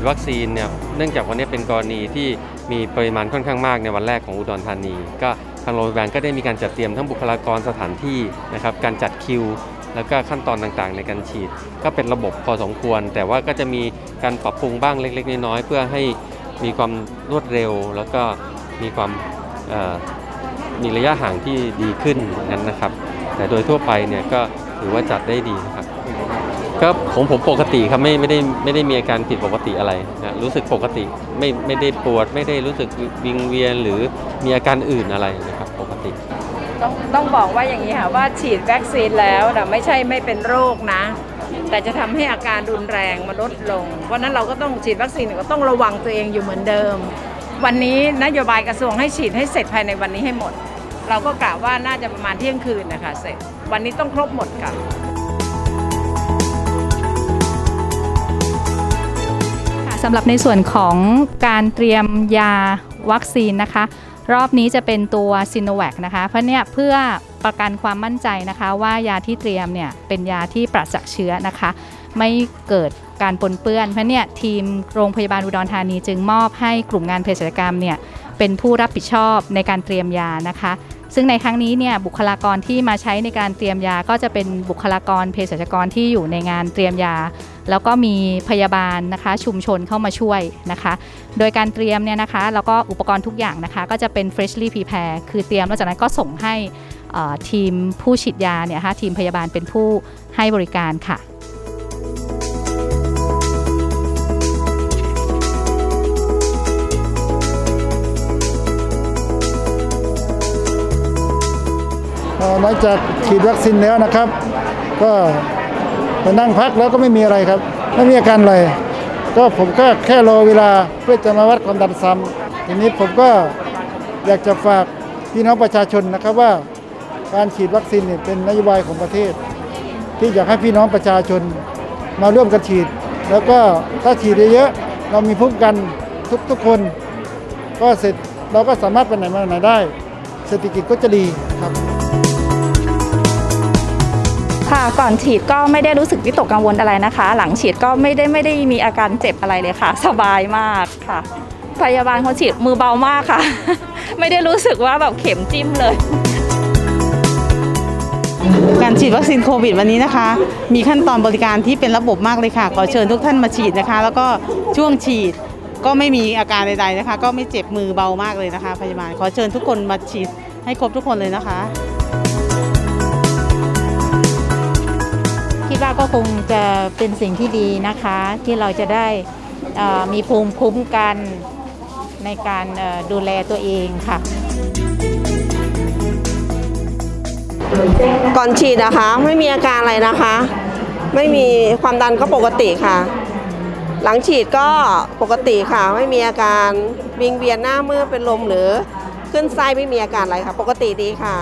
ดวัคซีนเนี่ยเนื่องจากวันนี้เป็นกรณีที่มีปริมาณค่อนข้างมากในวันแรกของอุดรธานี ก็ทางโรงพยาบาลก็ได้มีการจัดเตรียมทั้งบุคลากรสถานที่นะครับการจัดคิว แล้วก็ขั้นตอนต่างๆ ในการฉีด ก็เป็นระบบพอสมควร แต่ว่าก็จะมีการปรับปรุงบ้างเล็ก ๆ น้อยๆเพื่อให้มีความรวดเร็ว แล้วก็มีความมีระยะห่างที่ดีขึ้นนั้นนะครับ แต่โดยทั่วไปเนี่ยก็ถือว่าจัดได้ดีนะครับ ก็ผมผมปกติครับไม่ไม่ได้ไม่ได้มีอาการผิดปกติอะไรนะรู้สึกปกติไม่ไม่ได้ปวดไม่ได้รู้สึกวิงเวียนหรือมีอาการอื่นอะไรนะครับปกติ ต้องต้องบอกว่าอย่างนี้ค่ะว่าฉีดวัคซีนแล้วนะไม่ใช่ไม่เป็นโรคนะ แต่จะทำให้อาการรุนแรงมันลดลง เพราะฉะนั้นเราก็ต้องฉีดวัคซีนก็ต้องระวังตัวเองอยู่เหมือนเดิม วันนี้นโยบายกระทรวงให้ฉีดให้เสร็จภายในวันนี้ให้หมด เราก็กะว่าน่าจะประมาณเที่ยงคืนนะคะเสร็จ วันนี้ต้องครบหมดค่ะ สำหรับในส่วนของการเตรียมยาวัคซีนนะคะ รอบนี้จะเป็นตัวซิโนแวคนะคะ เพราะเนี่ยเพื่อประกันความมั่นใจนะคะ ว่ายาที่เตรียมเนี่ยเป็นยาที่ปราศจากเชื้อนะคะ ไม่เกิดการปนเปื้อน เพราะเนี่ยทีมโรงพยาบาลอุดรธานีจึงมอบให้กลุ่มงานเภสัชกรรมเนี่ยเป็นผู้รับผิดชอบในการเตรียมยานะคะ ซึ่งในครั้งนี้เนี่ยบุคลากรที่มาใช้ในการเตรียมยาก็จะเป็นบุคลากรเภสัชกรที่อยู่ในงานเตรียมยาแล้วก็มีพยาบาลนะคะชุมชนเข้ามาช่วยนะคะ โดยการเตรียมเนี่ยนะคะแล้วก็อุปกรณ์ทุกอย่างนะคะ ก็จะเป็น freshly prepare คือเตรียมแล้วจากนั้นก็ส่งให้ทีมผู้ฉีดยาเนี่ยนะคะทีมพยาบาลเป็นผู้ให้บริการค่ะหลังจากฉีดวัคซีนแล้วนะครับ ก็ มานั่งพักแล้วก็ไม่มีอะไรครับ ไม่มีอาการอะไร ก็ผมก็แค่รอเวลาเพื่อจะมาวัดความดันซ้ำทีนี้ผมก็อยากจะฝากพี่น้องประชาชนนะครับว่าการฉีดวัคซีนเนี่ยเป็นนโยบายของประเทศ ที่อยากให้พี่น้องประชาชนมาร่วมกันฉีด แล้วก็ถ้าฉีดเยอะๆเรามีภูมิกันทุกทุกคน ก็เสร็จเราก็สามารถไปไหนมาไหนได้ เศรษฐกิจก็จะดีครับ ค่ะก่อนฉีดก็ไม่ได้รู้สึกวิตกกังวลอะไรนะคะ หลังฉีดก็ไม่ได้ไม่ได้มีอาการเจ็บอะไรเลยค่ะ สบายมากค่ะ พยาบาลเขาฉีดมือเบามากค่ะ ไม่ได้รู้สึกว่าแบบเข็มจิ้มเลย การฉีดวัคซีนโควิดวันนี้นะคะ มีขั้นตอนบริการที่เป็นระบบมากเลยค่ะ ขอเชิญทุกท่านมาฉีดนะคะ แล้วก็ช่วงฉีดก็ไม่มีอาการใดๆนะคะ ก็ไม่เจ็บมือเบามากเลยนะคะ พยาบาลขอเชิญทุกคนมาฉีดให้ครบทุกคนเลยนะคะ คิดว่าก็คงจะเป็นสิ่งที่ดีนะคะ ที่เราจะได้มีภูมิคุ้มกันในการดูแลตัวเองค่ะ ก่อนฉีดนะคะไม่มีอาการอะไรนะคะ ไม่มีความดันก็ปกติค่ะ หลังฉีดก็ปกติค่ะ ไม่มีอาการวิงเวียนหน้ามืดเป็นลมหรือขึ้นไส้ไม่มีอาการอะไรค่ะ ปกติดีค่ะ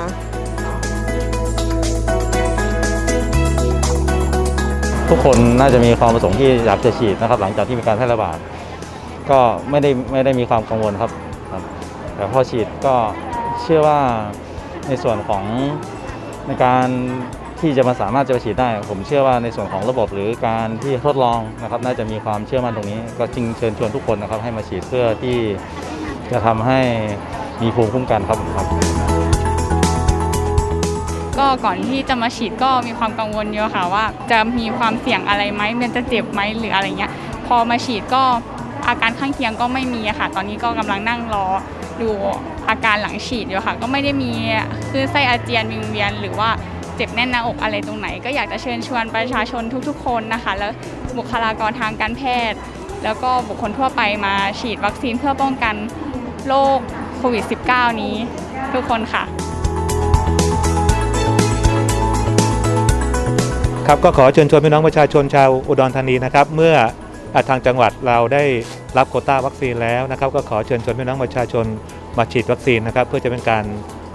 ทุกคนน่าจะมีความประสงค์ที่อยากจะฉีดนะครับ หลังจากที่มีการแพร่ระบาดก็ไม่ได้ไม่ได้มีความกังวลครับครับ แต่พอฉีดก็เชื่อว่าในส่วนของในการที่จะมาสามารถจะไปฉีดได้ ผมเชื่อว่าในส่วนของระบบหรือการที่ทดลองนะครับ น่าจะมีความเชื่อมั่นตรงนี้ ก็จึงเชิญชวนทุกคนนะครับ ให้มาฉีดเพื่อที่จะทำให้มีภูมิคุ้มกันครับครับ ก็ก่อนที่จะมาฉีดก็มีความกังวลเยอะค่ะว่า จะมีความเสี่ยงอะไรไหมมันจะเจ็บไหมหรืออะไรเงี้ยพอมาฉีดก็อาการข้างเคียงก็ไม่มีค่ะ ตอนนี้ก็กำลังนั่งรอดูอาการหลังฉีดอยู่ค่ะ ก็ไม่ได้มีคลื่นไส้อาเจียนวิงเวียน หรือว่าเจ็บแน่นหน้าอกอะไรตรงไหน ก็อยากจะเชิญชวนประชาชนทุกๆ คนนะคะ แล้วบุคลากรทางการแพทย์ แล้วก็บุคคลทั่วไปมาฉีดวัคซีนเพื่อป้องกันโรคโควิด -19 นี้ทุกคนค่ะ ครับก็ขอเชิญชวนพี่น้องประชาชนชาวอุดรธานีนะครับ เมื่อทางจังหวัดเราได้รับโควต้าวัคซีนแล้วนะครับ ก็ขอเชิญชวนพี่น้องประชาชนมาฉีดวัคซีนนะครับ เพื่อจะเป็นการ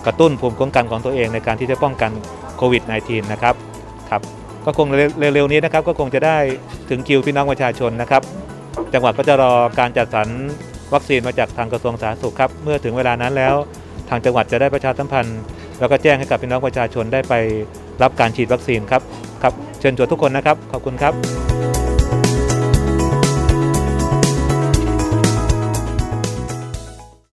กระตุ้นภูมิคุ้มกันของตัวเองในการที่จะป้องกันโควิด -19 นะครับครับก็คงเร็วๆนี้นะครับก็คงจะได้ถึงคิวพี่น้องประชาชนนะครับ จังหวัดก็จะรอการจัดสรรวัคซีนมาจากทางกระทรวงสาธารณสุขครับเมื่อถึงเวลานั้นแล้ว ทางจังหวัดจะได้ประชาสัมพันธ์ แล้วก็แจ้งให้กับพี่น้องประชาชนได้ไปรับการฉีดวัคซีนครับ เชิญชวนทุกคนนะครับ ขอบคุณครับ